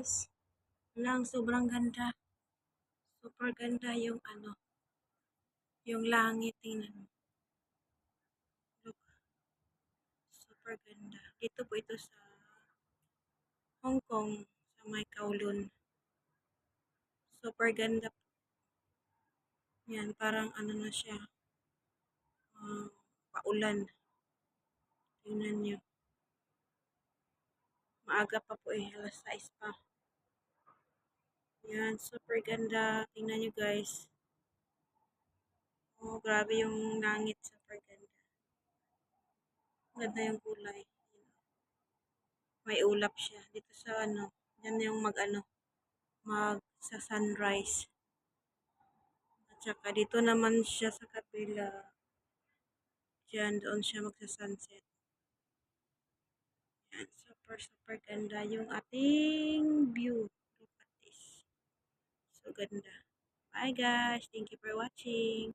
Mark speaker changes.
Speaker 1: guys. Lang, sobrang ganda. Super ganda yung ano, yung langit. Tingnan mo. Look. Super ganda. Dito po ito sa Hong Kong, sa may Kowloon. Super ganda po. Yan, parang ano na siya. ah, paulan. Tingnan nyo. Maaga pa po eh. Alas 6 pa. Yan, super ganda. Tingnan nyo guys. Oh, grabe yung langit. Super ganda. Ganda yung kulay. May ulap siya. Dito sa ano. Yan yung mag ano. Mag sa sunrise. At saka dito naman siya sa kabila. Diyan, doon siya magsa-sunset. Yan, super, super ganda yung ating view. Look at this. So ganda. Bye guys. Thank you for watching.